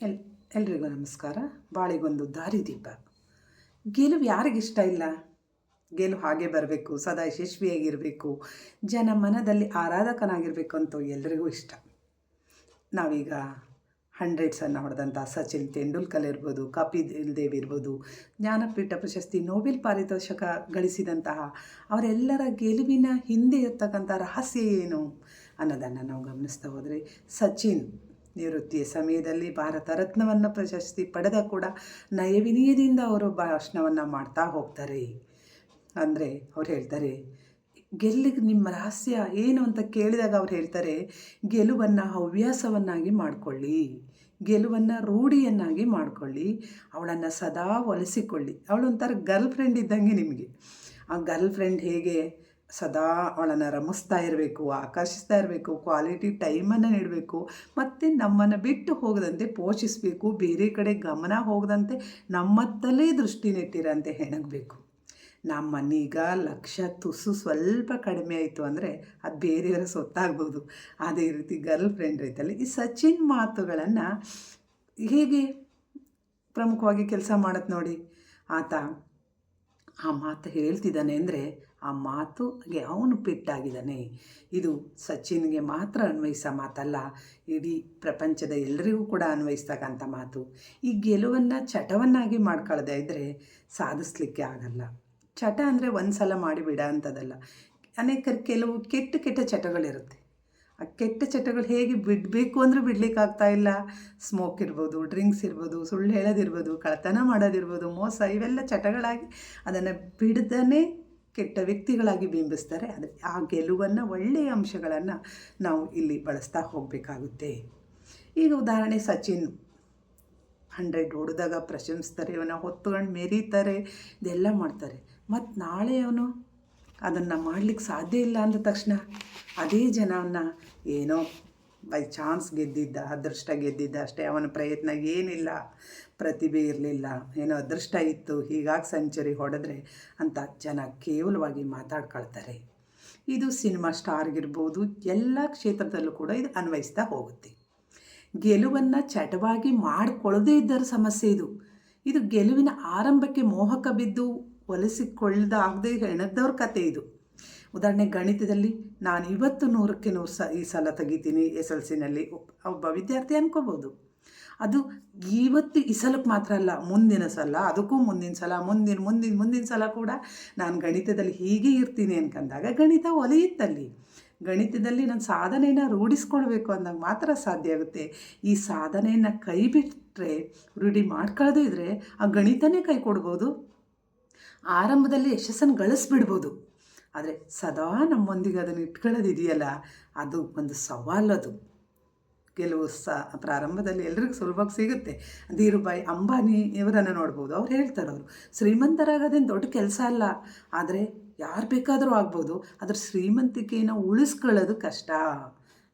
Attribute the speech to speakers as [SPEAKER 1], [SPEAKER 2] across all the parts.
[SPEAKER 1] L, ಎಲ್ರಿಗೂ ನಮಸ್ಕಾರ. ಬಾಳಿಗೊಂದು ದಾರಿದೀಪ ಗೆಲುವು ಯಾರಿಗಿಷ್ಟ ಇಲ್ಲ? ಗೆಲುವು ಹಾಗೆ ಬರಬೇಕು, ಸದಾ ಯಶಸ್ವಿಯಾಗಿರಬೇಕು, ಜನ ಮನದಲ್ಲಿ ಆರಾಧಕನಾಗಿರಬೇಕು ಅಂತ ಎಲ್ರಿಗೂ ಇಷ್ಟ. ನಾವೀಗ ಹಂಡ್ರೆಡ್ಸನ್ನು ಹೊಡೆದಂಥ ಸಚಿನ್ ತೆಂಡೂಲ್ಕರ್ ಇರ್ಬೋದು, ಕಪಿಲ್ ದೇವ್ ಇರ್ಬೋದು, ಜ್ಞಾನಪೀಠ ಪ್ರಶಸ್ತಿ ನೋಬೆಲ್ ಪಾರಿತೋಷಕ ಗಳಿಸಿದಂತಹ ಅವರೆಲ್ಲರ ಗೆಲುವಿನ ಹಿಂದೆ ಇರ್ತಕ್ಕಂಥ ರಹಸ್ಯ ಏನು ಅನ್ನೋದನ್ನು ನಾವು ಗಮನಿಸ್ತಾ ಹೋದರೆ ಸಚಿನ್ ನಿವೃತ್ತಿಯ ಸಮಯದಲ್ಲಿ ಭಾರತ ರತ್ನವನ್ನು ಪ್ರಶಸ್ತಿ ಪಡೆದ ಕೂಡ ನಯವಿನಯದಿಂದ ಅವರು ಭಾಷಣವನ್ನು ಮಾಡ್ತಾ ಹೋಗ್ತಾರೆ. ಅಂದರೆ ಅವ್ರು ಹೇಳ್ತಾರೆ, ಗೆಲ್ಲಿಗೆ ನಿಮ್ಮ ರಹಸ್ಯ ಏನು ಅಂತ ಕೇಳಿದಾಗ ಅವ್ರು ಹೇಳ್ತಾರೆ, ಗೆಲುವನ್ನು ಹವ್ಯಾಸವನ್ನಾಗಿ ಮಾಡಿಕೊಳ್ಳಿ, ಗೆಲುವನ್ನು ರೂಢಿಯನ್ನಾಗಿ ಮಾಡಿಕೊಳ್ಳಿ, ಅವಳನ್ನು ಸದಾ ಒಲಿಸಿಕೊಳ್ಳಿ. ಅವಳೊಂಥರ ಗರ್ಲ್ ಫ್ರೆಂಡ್ ಇದ್ದಂಗೆ ನಿಮಗೆ. ಆ ಗರ್ಲ್ ಫ್ರೆಂಡ್ ಹೇಗೆ ಸದಾ ಅವಳನ್ನು ರಮಿಸ್ತಾ ಇರಬೇಕು, ಆಕರ್ಷಿಸ್ತಾ ಇರಬೇಕು ಕ್ವಾಲಿಟಿ ಟೈಮನ್ನು ನೀಡಬೇಕು, ಮತ್ತು ನಮ್ಮನ್ನು ಬಿಟ್ಟು ಹೋಗದಂತೆ ಪೋಷಿಸಬೇಕು, ಬೇರೆ ಕಡೆ ಗಮನ ಹೋಗದಂತೆ ನಮ್ಮತ್ತಲೇ ದೃಷ್ಟಿ ನೆಟ್ಟಿರಂತೆ ಹೆಣಗಬೇಕು. ನಮ್ಮನ್ನೀಗ ಲಕ್ಷ ತುಸು ಸ್ವಲ್ಪ ಕಡಿಮೆ ಆಯಿತು ಅಂದರೆ ಅದು ಬೇರೆಯವರ ಸೊತ್ತಾಗ್ಬೋದು. ಅದೇ ರೀತಿ ಗರ್ಲ್ ಫ್ರೆಂಡ್ ರೀತಿಯಲ್ಲಿ ಈ ಸಚಿನ್ ಮಾತುಗಳನ್ನು ಹೇಗೆ ಪ್ರಮುಖವಾಗಿ ಕೆಲಸ ಮಾಡತ್ತೆ ನೋಡಿ? ಆತ ಆ ಮಾತು ಹೇಳ್ತಿದ್ದಾನೆ ಅಂದರೆ ಆ ಮಾತುಗೆ ಅವನು ಪೆಟ್ಟಾಗಿದ್ದಾನೆ. ಇದು ಸಚಿನ್ಗೆ ಮಾತ್ರ ಅನ್ವಯಿಸೋ ಮಾತಲ್ಲ, ಇಡೀ ಪ್ರಪಂಚದ ಎಲ್ಲರಿಗೂ ಕೂಡ ಅನ್ವಯಿಸ್ತಕ್ಕಂಥ ಮಾತು. ಈ ಗೆಲುವನ್ನು ಚಟವನ್ನಾಗಿ ಮಾಡ್ಕೊಳ್ಳದೆ ಇದ್ದರೆ ಸಾಧಿಸ್ಲಿಕ್ಕೆ ಆಗಲ್ಲ. ಚಟ ಅಂದರೆ ಒಂದು ಸಲ ಮಾಡಿಬಿಡ ಅಂಥದ್ದಲ್ಲ ಅನೇಕ ಕೆಲವು ಕೆಟ್ಟ ಕೆಟ್ಟ ಚಟಗಳಿರುತ್ತೆ. ಆ ಕೆಟ್ಟ ಚಟಗಳು ಹೇಗೆ ಬಿಡಬೇಕು ಅಂದರೆ ಬಿಡ್ಲಿಕ್ಕೆ ಆಗ್ತಾ ಇಲ್ಲ. ಸ್ಮೋಕ್ ಇರ್ಬೋದು, ಡ್ರಿಂಕ್ಸ್ ಇರ್ಬೋದು, ಸುಳ್ಳು ಹೇಳೋದಿರ್ಬೋದು, ಕಳ್ಳತನ ಮಾಡೋದಿರ್ಬೋದು, ಮೋಸ ಇವೆಲ್ಲ ಚಟಗಳಾಗಿ ಅದನ್ನು ಬಿಡದೇ ಕೆಟ್ಟ ವ್ಯಕ್ತಿಗಳಾಗಿ ಬಿಂಬಿಸ್ತಾರೆ. ಅದು ಆ ಗೆಲುವನ್ನು ಒಳ್ಳೆಯ ಅಂಶಗಳನ್ನು ನಾವು ಇಲ್ಲಿ ಬಳಸ್ತಾ ಹೋಗಬೇಕಾಗುತ್ತೆ. ಈಗ ಉದಾಹರಣೆ ಸಚಿನ್. ಹಂಡ್ರೆಡ್ ಹೊಡೆದಾಗ ಪ್ರಶಂಸ್ತಾರೆ ಇವನ್ನ ಹೊತ್ತುಕೊಂಡು ಮೆರೀತಾರೆ, ಇದೆಲ್ಲ ಮಾಡ್ತಾರೆ. ಮತ್ತು ನಾಳೆ ಅವನು ಅದನ್ನು ಮಾಡಲಿಕ್ಕೆ ಸಾಧ್ಯ ಇಲ್ಲ ಅಂದ ತಕ್ಷಣ ಅದೇ ಜನವನ್ನು ಏನೋ ಬೈ ಚಾನ್ಸ್ ಗೆದ್ದಿದ್ದ, ಅದೃಷ್ಟ ಗೆದ್ದಿದ್ದ ಅಷ್ಟೇ. ಅವನ ಪ್ರಯತ್ನ ಏನಿಲ್ಲ, ಪ್ರತಿಭೆ ಇರಲಿಲ್ಲ, ಏನೋ ಅದೃಷ್ಟ ಇತ್ತು, ಹೀಗಾಗಿ ಸೆಂಚುರಿ ಹೊಡೆದ್ರೆ ಅಂತ ಜನ ಕೇವಲವಾಗಿ ಮಾತಾಡ್ಕೊಳ್ತಾರೆ. ಇದು ಸಿನಿಮಾ ಸ್ಟಾರ್ಗಿರ್ಬೋದು ಎಲ್ಲ ಕ್ಷೇತ್ರದಲ್ಲೂ ಕೂಡ ಇದು ಅನ್ವಯಿಸ್ತಾ ಹೋಗುತ್ತೆ. ಗೆಲುವನ್ನು ಚಟವಾಗಿ ಮಾಡಿಕೊಳ್ಳದೇ ಇದ್ದರ ಸಮಸ್ಯೆ ಇದು. ಇದು ಗೆಲುವಿನ ಆರಂಭಕ್ಕೆ ಮೋಹಕ ಬಿದ್ದು ಒಲಿಸಿಕೊಳ್ಳದಾಗದೆ ಹೆಣದವ್ರ ಕತೆ ಇದು. ಉದಾಹರಣೆ ಗಣಿತದಲ್ಲಿ ನಾನು ಇವತ್ತು ನೂರಕ್ಕೆ ನೂರು ಸ ಈ ಸಲ ತೆಗಿತೀನಿ ಎಸ್ ಎಲ್ ಸಿನಲ್ಲಿ. ಒಬ್ಬ ವಿದ್ಯಾರ್ಥಿ ಅನ್ಕೋಬೋದು. ಅದು ಇವತ್ತು ಈ ಸಲಕ್ಕೆ ಮಾತ್ರ ಅಲ್ಲ, ಮುಂದಿನ ಸಲ, ಅದಕ್ಕೂ ಮುಂದಿನ ಸಲ, ಮುಂದಿನ ಮುಂದಿನ ಮುಂದಿನ ಸಲ ಕೂಡ ನಾನು ಗಣಿತದಲ್ಲಿ ಹೀಗೆ ಇರ್ತೀನಿ ಅನ್ಕಂದಾಗ ಗಣಿತ ಒಲೆಯುತ್ತಲ್ಲಿ. ಗಣಿತದಲ್ಲಿ ನನ್ನ ಸಾಧನೆಯನ್ನು ರೂಢಿಸ್ಕೊಳ್ಬೇಕು ಅಂದಾಗ ಮಾತ್ರ ಸಾಧ್ಯ ಆಗುತ್ತೆ. ಈ ಸಾಧನೆಯನ್ನು ಕೈ ಬಿಟ್ಟರೆ ರೂಢಿ ಮಾಡ್ಕೊಳ್ದಿದ್ರೆ ಆ ಗಣಿತನೇ ಕೈ ಕೊಡ್ಬೋದು. ಆರಂಭದಲ್ಲಿ ಯಶಸ್ಸನ್ನು ಗಳಿಸ್ಬಿಡ್ಬೋದು. ಆದರೆ ಸದಾ ನಮ್ಮೊಂದಿಗೆ ಅದನ್ನು ಇಟ್ಕೊಳ್ಳೋದಿದೆಯಲ್ಲ ಅದು ಒಂದು ಸವಾಲದು ಕೆಲವು ಸ, ಪ್ರಾರಂಭದಲ್ಲಿ ಎಲ್ರಿಗೂ ಸುಲಭವಾಗಿ ಸಿಗುತ್ತೆ. ಧೀರುಭಾಯಿ ಅಂಬಾನಿ ಇವರನ್ನು ನೋಡ್ಬೋದು. ಅವ್ರು ಹೇಳ್ತಾರೆ ಅವರು, ಶ್ರೀಮಂತರಾಗೋದೇನು ದೊಡ್ಡ ಕೆಲಸ ಅಲ್ಲ, ಆದರೆ ಯಾರು ಬೇಕಾದರೂ ಆಗ್ಬೋದು ಅದ್ರ ಶ್ರೀಮಂತಿಕೆಯನ್ನು ಉಳಿಸ್ಕೊಳ್ಳೋದು ಕಷ್ಟ.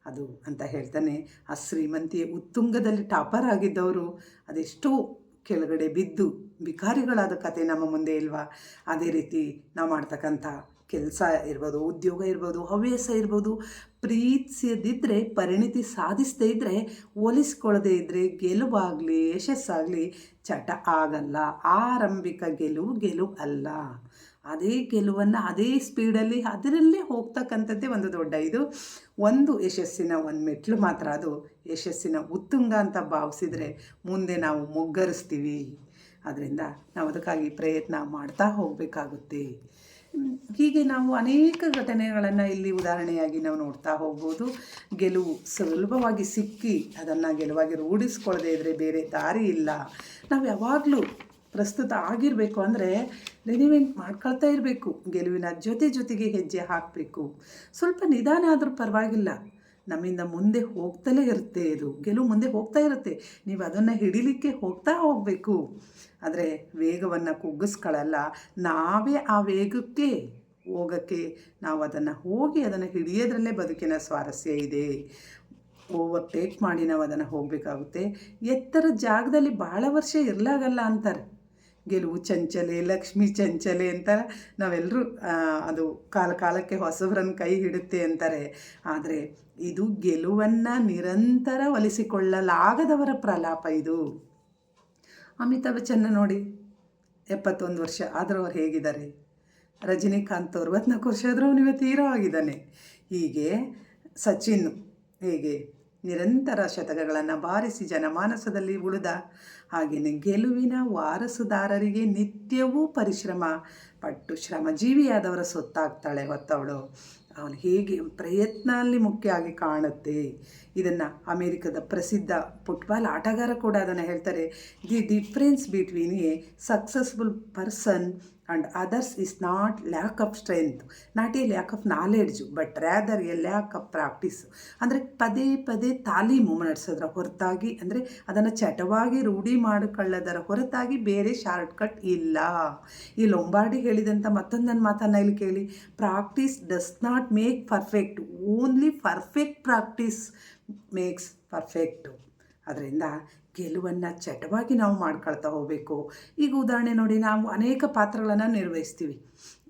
[SPEAKER 1] ಅದು ಅಂತ ಹೇಳ್ತಾನೆ. ಆ ಶ್ರೀಮಂತಿಯ ಉತ್ತುಂಗದಲ್ಲಿ ಟಾಪರ್ ಆಗಿದ್ದವರು, ಅದೆಷ್ಟೋ ಕೆಳಗಡೆ ಬಿದ್ದು ಬಿಕಾರಿಗಳಾದ ಕತೆ ನಮ್ಮ ಮುಂದೆ ಇಲ್ವಾ? ಅದೇ ರೀತಿ ನಾವು ಮಾಡ್ತಕ್ಕಂಥ ಕೆಲಸ ಇರ್ಬೋದು, ಉದ್ಯೋಗ ಇರ್ಬೋದು, ಹವ್ಯಾಸ ಇರ್ಬೋದು ಪ್ರೀತಿಸದಿದ್ದರೆ ಪರಿಣಿತಿ ಸಾಧಿಸದೇ ಇದ್ದರೆ ಹೋಲಿಸ್ಕೊಳ್ಳದೇ ಇದ್ದರೆ ಗೆಲುವಾಗಲಿ, ಯಶಸ್ಸಾಗಲಿ, ಚಟ ಆಗಲ್ಲ, ಆರಂಭಿಕ ಗೆಲುವು ಗೆಲುವು ಅಲ್ಲ. ಅದೇ ಗೆಲುವನ್ನು ಅದೇ ಸ್ಪೀಡಲ್ಲಿ ಅದರಲ್ಲೇ ಹೋಗ್ತಕ್ಕಂಥದ್ದೇ ಒಂದು ದೊಡ್ಡ ಇದು. ಒಂದು ಯಶಸ್ಸಿನ ಒಂದು ಮೆಟ್ಲು ಮಾತ್ರ ಅದು. ಯಶಸ್ಸಿನ ಉತ್ತುಂಗ ಅಂತ ಭಾವಿಸಿದರೆ ಮುಂದೆ ನಾವು ಮುಗ್ಗರಿಸ್ತೀವಿ. ಅದರಿಂದ ನಾವು ಅದಕ್ಕಾಗಿ ಪ್ರಯತ್ನ ಮಾಡ್ತಾ ಹೋಗಬೇಕಾಗುತ್ತೆ. ಹೀಗೆ ನಾವು ಅನೇಕ ಘಟನೆಗಳನ್ನು ಇಲ್ಲಿ ಉದಾಹರಣೆಯಾಗಿ ನಾವು ನೋಡ್ತಾ ಹೋಗ್ಬೋದು. ಗೆಲುವು ಸುಲಭವಾಗಿ ಸಿಕ್ಕಿ ಅದನ್ನು ಗೆಲುವಾಗಿ ರೂಢಿಸ್ಕೊಳ್ಳದೆ ಇದ್ದರೆ ಬೇರೆ ದಾರಿ ಇಲ್ಲ. ನಾವು ಯಾವಾಗಲೂ ಪ್ರಸ್ತುತ ಆಗಿರಬೇಕು ಅಂದರೆ ರೆನಿವೆಂಟ್ ಮಾಡ್ಕೊಳ್ತಾ ಇರಬೇಕು. ಗೆಲುವಿನ ಜೊತೆ ಜೊತೆಗೆ ಹೆಜ್ಜೆ ಹಾಕಬೇಕು. ಸ್ವಲ್ಪ ನಿಧಾನ ಆದರೂ ಪರವಾಗಿಲ್ಲ. ನಮ್ಮಿಂದ ಮುಂದೆ ಹೋಗ್ತಲೇ ಇರುತ್ತೆ ಇದು. ಗೆಲುವು ಮುಂದೆ ಹೋಗ್ತಾ ಇರುತ್ತೆ. ನೀವು ಅದನ್ನು ಹಿಡಿಲಿಕ್ಕೆ ಹೋಗ್ತಾ ಹೋಗಬೇಕು. ಆದರೆ ವೇಗವನ್ನು ಕುಗ್ಗಿಸ್ಕೊಳ್ಳಲ್ಲ. ನಾವೇ ಆ ವೇಗಕ್ಕೆ ಹೋಗೋಕ್ಕೆ ನಾವು ಅದನ್ನು ಹೋಗಿ ಅದನ್ನು ಹಿಡಿಯೋದ್ರಲ್ಲೇ ಬದುಕಿನ ಸ್ವಾರಸ್ಯ ಇದೆ. ಓವರ್ಟೇಕ್ ಮಾಡಿ ನಾವು ಅದನ್ನು ಹೋಗಬೇಕಾಗುತ್ತೆ. ಎತ್ತರ ಜಾಗದಲ್ಲಿ ಭಾಳ ವರ್ಷ ಇರಲಾಗಲ್ಲ ಅಂತಾರೆ. ಗೆಲುವು ಚಂಚಲೆ, ಲಕ್ಷ್ಮಿ ಚಂಚಲೆ ಅಂತ ನಾವೆಲ್ಲರೂ ಅದು ಕಾಲ ಕಾಲಕ್ಕೆ ಹೊಸಬ್ರನ್ನ ಕೈ ಹಿಡುತ್ತೆ ಅಂತಾರೆ. ಆದರೆ ಇದು ಗೆಲುವನ್ನು ನಿರಂತರ ಒಲಿಸಿಕೊಳ್ಳಲಾಗದವರ ಪ್ರಲಾಪ ಇದು. ಅಮಿತಾಬ್ ಬಚ್ಚನ್ನ ನೋಡಿ, ಎಪ್ಪತ್ತೊಂದು ವರ್ಷ ಆದರೂ ಅವ್ರು ಹೇಗಿದ್ದಾರೆ? ರಜನಿಕಾಂತ್ ಅರವತ್ನಾಲ್ಕು ವರ್ಷ ಆದರೂ ಇವತ್ತು ಹೀರೋ ಆಗಿದ್ದಾನೆ. ಹೀಗೆ ಸಚಿನ್ ಹೇಗೆ ನಿರಂತರ ಶತಕಗಳನ್ನು ಬಾರಿಸಿ ಜನಮಾನಸದಲ್ಲಿ ಉಳಿದ ಹಾಗೆಯೇ ಗೆಲುವಿನ ವಾರಸುದಾರರಿಗೆ ನಿತ್ಯವೂ ಪರಿಶ್ರಮ. ಪಟ್ಟು ಶ್ರಮಜೀವಿಯಾದವರ ಸೊತ್ತಾಗ್ತಾಳೆ ಹೊತ್ತವಳು. ಅವನು ಹೇಗೆ ಪ್ರಯತ್ನ ಅಲ್ಲಿ ಮುಖ್ಯ ಆಗಿ ಕಾಣುತ್ತೆ? ಇದನ್ನು ಅಮೇರಿಕದ ಪ್ರಸಿದ್ಧ ಫುಟ್ಬಾಲ್ ಆಟಗಾರ ಕೂಡ ಅದನ್ನು ಹೇಳ್ತಾರೆ. The difference between a successful person and others is not lack of strength not a lack of knowledge but rather a lack of practice ಅಂದರೆ ಪದೇ ಪದೇ ತಾಲೀಮು ನಡೆಸೋದ್ರ ಹೊರತಾಗಿ, ಅಂದರೆ ಅದನ್ನು ಚಟವಾಗಿ ರೂಢಿ ಮಾಡಿಕೊಳ್ಳೋದರ ಹೊರತಾಗಿ ಬೇರೆ ಶಾರ್ಟ್ಕಟ್ ಇಲ್ಲ. ಈ ಲೊಂಬಾರ್ಡಿ ಹೇಳಿದಂಥ ಮತ್ತೊಂದನ್ನು ಮಾತನ್ನು ಇಲ್ಲಿ ಕೇಳಿ. Practice does not make perfect only perfect practice makes perfect ಅದರಿಂದ ಗೆಲುವನ್ನು ಚಟವಾಗಿ ನಾವು ಮಾಡ್ಕೊಳ್ತಾ ಹೋಗಬೇಕು. ಈಗ ಉದಾಹರಣೆ ನೋಡಿ, ನಾವು ಅನೇಕ ಪಾತ್ರಗಳನ್ನು ನಿರ್ವಹಿಸ್ತೀವಿ.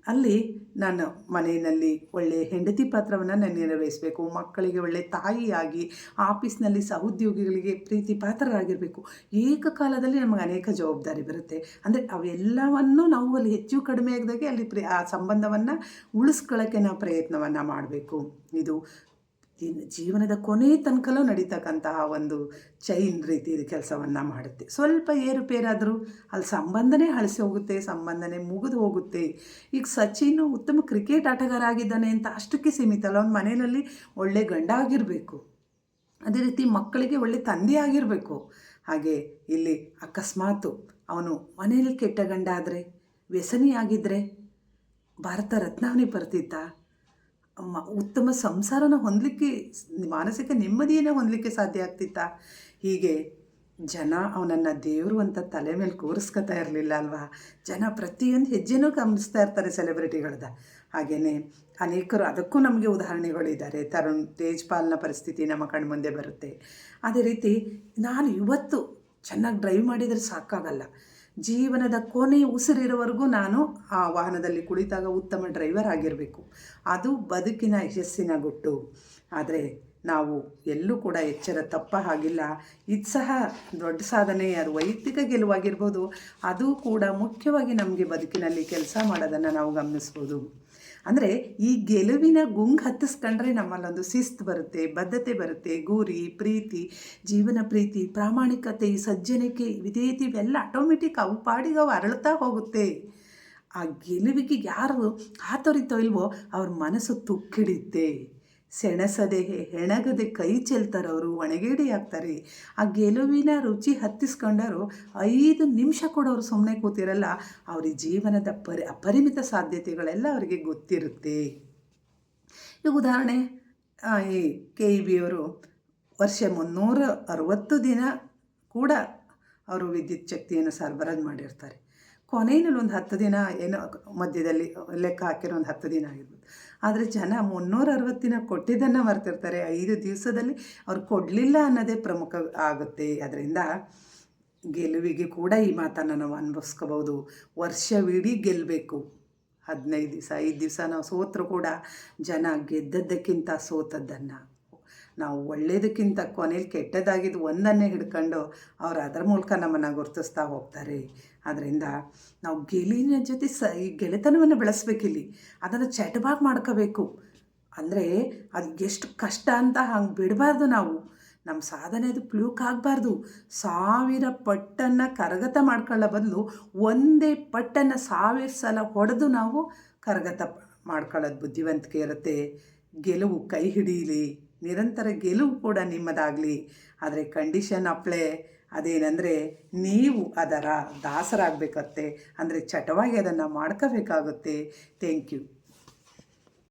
[SPEAKER 1] ಅಲ್ಲಿ ನಾನು ಮನೆಯಲ್ಲಿ ಒಳ್ಳೆಯ ಹೆಂಡತಿ ಪಾತ್ರವನ್ನು ನಾನು ನಿರ್ವಹಿಸಬೇಕು. ಮಕ್ಕಳಿಗೆ ಒಳ್ಳೆಯ ತಾಯಿಯಾಗಿ, ಆಫೀಸ್ನಲ್ಲಿ ಸಹೋದ್ಯೋಗಿಗಳಿಗೆ ಪ್ರೀತಿ ಪಾತ್ರರಾಗಿರಬೇಕು ಏಕಕಾಲದಲ್ಲಿ ನಮಗೆ ಅನೇಕ ಜವಾಬ್ದಾರಿ ಬರುತ್ತೆ. ಅಂದರೆ ಅವೆಲ್ಲವನ್ನು ನಾವು ಅಲ್ಲಿ ಹೆಚ್ಚು ಕಡಿಮೆ ಆಗದಾಗೆ ಅಲ್ಲಿ ಪ್ರಿ, ಆ ಸಂಬಂಧವನ್ನು ಉಳಿಸ್ಕೊಳ್ಳೋಕ್ಕೆ ನಾವು ಪ್ರಯತ್ನವನ್ನು ಮಾಡಬೇಕು. ಇದು ಜೀವನದ ಕೊನೆ ತನಕಲೂ ನಡೀತಕ್ಕಂತಹ ಒಂದು ಚೈನ್ ರೀತಿ ಕೆಲಸವನ್ನು ಮಾಡುತ್ತೆ. ಸ್ವಲ್ಪ ಏರುಪೇರಾದರೂ ಅಲ್ಲಿ ಸಂಬಂಧನೇ ಹಳಸಿ ಹೋಗುತ್ತೆ, ಸಂಬಂಧನೇ ಮುಗಿದು ಹೋಗುತ್ತೆ. ಈಗ ಸಚಿನ್ ಉತ್ತಮ ಕ್ರಿಕೆಟ್ ಆಟಗಾರ ಆಗಿದ್ದಾನೆ ಅಂತ ಅಷ್ಟಕ್ಕೆ ಸೀಮಿತ ಅಲ್ಲ. ಅವ್ನ ಮನೆಯಲ್ಲಿ ಒಳ್ಳೆ ಗಂಡ ಆಗಿರಬೇಕು ಅದೇ ರೀತಿ ಮಕ್ಕಳಿಗೆ ಒಳ್ಳೆ ತಂದೆ ಆಗಿರಬೇಕು. ಹಾಗೆ ಇಲ್ಲಿ ಅಕಸ್ಮಾತು ಅವನು ಮನೆಯಲ್ಲಿ ಕೆಟ್ಟ ಗಂಡ ಆದರೆ ವ್ಯಸನಿ ಆಗಿದ್ದರೆ ಭಾರತ ರತ್ನಾವಣಿ ಬರ್ತಿದ್ದ ಮ ಉತ್ತಮ ಸಂಸಾರನ ಹೊಂದಲಿಕ್ಕೆ ಮಾನಸಿಕ ನೆಮ್ಮದಿಯನ್ನು ಹೊಂದಲಿಕ್ಕೆ ಸಾಧ್ಯ ಆಗ್ತಿತ್ತಾ? ಹೀಗೆ ಜನ ಅವನನ್ನು ದೇವರು ಅಂತ ತಲೆ ಮೇಲೆ ಕೂರಿಸ್ಕೊತಾ ಇರಲಿಲ್ಲ ಅಲ್ವಾ? ಜನ ಪ್ರತಿಯೊಂದು ಹೆಜ್ಜೆನೂ ಗಮನಿಸ್ತಾ ಇರ್ತಾರೆ ಸೆಲೆಬ್ರಿಟಿಗಳದ. ಹಾಗೆಯೇ ಅನೇಕರು ಅದಕ್ಕೂ ನಮಗೆ ಉದಾಹರಣೆಗಳಿದ್ದಾರೆ. ತರುಣ್, ತೇಜ್ಪಾಲ್ನ ಪರಿಸ್ಥಿತಿ ನಮ್ಮ ಕಣ್ಮುಂದೆ ಬರುತ್ತೆ. ಅದೇ ರೀತಿ ನಾನು ಇವತ್ತು ಚೆನ್ನಾಗಿ ಡ್ರೈವ್ ಮಾಡಿದರೆ ಸಾಕಾಗಲ್ಲ. ಜೀವನದ ಕೊನೆ ಉಸಿರಿರೋವರೆಗೂ ನಾನು ಆ ವಾಹನದಲ್ಲಿ ಕುಳಿತಾಗ ಉತ್ತಮ ಡ್ರೈವರ್ ಆಗಿರಬೇಕು. ಅದು ಬದುಕಿನ ಯಶಸ್ಸಿನ ಗುಟ್ಟು. ಆದರೆ ನಾವು ಎಲ್ಲೂ ಕೂಡ ಎಚ್ಚರ ತಪ್ಪ ಹಾಗಿಲ್ಲ. ಇದು ಸಹ ದೊಡ್ಡ ಸಾಧನೆ. ಅದು ವೈಯಕ್ತಿಕ ಗೆಲುವಾಗಿರ್ಬೋದು, ಅದು ಕೂಡ ಮುಖ್ಯವಾಗಿ ನಮಗೆ ಬದುಕಿನಲ್ಲಿ ಕೆಲಸ ಮಾಡೋದನ್ನು ನಾವು ಗಮನಿಸ್ಬೋದು. ಅಂದರೆ ಈ ಗೆಲುವಿನ ಗುಂಗ್ ಹತ್ತಿಸ್ಕೊಂಡ್ರೆ ನಮ್ಮಲ್ಲೊಂದು ಶಿಸ್ತು ಬರುತ್ತೆ, ಬದ್ಧತೆ ಬರುತ್ತೆ, ಗುರಿ, ಪ್ರೀತಿ, ಜೀವನ ಪ್ರೀತಿ, ಪ್ರಾಮಾಣಿಕತೆ ಸಜ್ಜನಿಕೆ ವಿಧೇಯತೆ ಇವೆಲ್ಲ ಆಟೋಮೆಟಿಕ್ ಅವು ಪಾಡಿಗೆ ಅವು ಅರಳುತ್ತಾ ಹೋಗುತ್ತೆ. ಆ ಗೆಲುವಿಗೆ ಯಾರು ಹಾತೊರಿತೋ ಇಲ್ವೋ ಅವ್ರ ಮನಸ್ಸು ತುಕ್ಕಿಡಿಯುತ್ತೆ. ಸೆಣಸದೆ ಹೆಣಗದೆ ಕೈ ಚೆಲ್ತಾರವರು ಒಣಗೇಡಿ ಆಗ್ತಾರೆ ಆ ಗೆಲುವಿನ ರುಚಿ ಹತ್ತಿಸ್ಕೊಂಡವರು ಐದು ನಿಮಿಷ ಕೊಡೋರು ಸುಮ್ಮನೆ ಕೂತಿರಲ್ಲ ಅವ್ರ ಜೀವನದ ಪರಿ, ಅಪರಿಮಿತ ಸಾಧ್ಯತೆಗಳೆಲ್ಲ ಅವರಿಗೆ ಗೊತ್ತಿರುತ್ತೆ. ಈಗ ಉದಾಹರಣೆ ಈ ಕೆ ಇ ಬಿಯವರು ವರ್ಷ ಮುನ್ನೂರ ಅರವತ್ತು ದಿನ ಕೂಡ ಅವರು ವಿದ್ಯುತ್ ಶಕ್ತಿಯನ್ನು ಸರಬರಾಜು ಮಾಡಿರ್ತಾರೆ. ಕೊನೆಯಲ್ಲಿ ಒಂದು ಹತ್ತು ದಿನ ಏನೋ ಮಧ್ಯದಲ್ಲಿ ಲೆಕ್ಕ ಹಾಕಿರೋ ಒಂದು ಹತ್ತು ದಿನ ಆಗಿರ್ಬೋದು. ಆದರೆ ಜನ ಮುನ್ನೂರ ಅರವತ್ತಿನ ದಿನ ಕೊಟ್ಟಿದ್ದನ್ನು ಮರ್ತಿರ್ತಾರೆ. ಐದು ದಿವಸದಲ್ಲಿ ಅವ್ರು ಕೊಡಲಿಲ್ಲ ಅನ್ನೋದೇ ಪ್ರಮುಖ ಆಗುತ್ತೆ. ಅದರಿಂದ ಗೆಲುವಿಗೆ ಕೂಡ ಈ ಮಾತನ್ನು ನಾವು ಅನುಭವಿಸ್ಕೋಬೋದು ವರ್ಷವಿಡೀ ಗೆಲ್ಲಬೇಕು ಹದಿನೈದು ದಿವಸ, ಐದು ದಿವಸ ನಾವು ಸೋತರು ಕೂಡ ಜನ ಗೆದ್ದದ್ದಕ್ಕಿಂತ ಸೋತದ್ದನ್ನು. ನಾವು ಒಳ್ಳೆಯದಕ್ಕಿಂತ ಕೊನೆಯಲ್ಲಿ ಕೆಟ್ಟದಾಗಿದ್ದು ಒಂದನ್ನೇ ಹಿಡ್ಕೊಂಡು ಅವ್ರು ಅದರ ಮೂಲಕ ನಮ್ಮನ್ನು ಗುರುತಿಸ್ತಾ ಹೋಗ್ತಾರೆ. ಆದ್ದರಿಂದ ನಾವು ಗೆಲಿನ ಜೊತೆ ಸ, ಈ ಗೆಳೆತನವನ್ನು ಬೆಳೆಸ್ಬೇಕಿಲ್ಲಿ. ಅದನ್ನು ಚಟವಾಗಿ ಮಾಡ್ಕೋಬೇಕು. ಅಂದರೆ ಅದು ಎಷ್ಟು ಕಷ್ಟ ಅಂತ ಹಂಗೆ ಬಿಡಬಾರ್ದು ನಾವು. ನಮ್ಮ ಸಾಧನೆ ಅದು ಪ್ಲೂಕ್ ಆಗಬಾರ್ದು. ಸಾವಿರ ಪಟ್ಟನ್ನು ಕರಗತ ಮಾಡ್ಕೊಳ್ಳೋ ಬದಲು ಒಂದೇ ಪಟ್ಟನ್ನು ಸಾವಿರ ಸಲ ಹೊಡೆದು ನಾವು ಕರಗತ ಮಾಡ್ಕೊಳ್ಳೋದು ಬುದ್ಧಿವಂತಿಕೆ ಇರುತ್ತೆ. ಗೆಲುವು ಕೈ ಹಿಡೀಲಿ. ನಿರಂತರ ಗೆಲುವು ಕೂಡ ನಿಮ್ಮದಾಗಲಿ. ಆದರೆ ಕಂಡೀಷನ್ ಅಪ್ಲೇ ಅದೇನೆಂದರೆ ನೀವು ಅದರ ದಾಸರಾಗಬೇಕತ್ತೆ ಅಂದರೆ ಚಟವಾಗಿ ಅದನ್ನು ಮಾಡ್ಕೋಬೇಕಾಗುತ್ತೆ. Thank you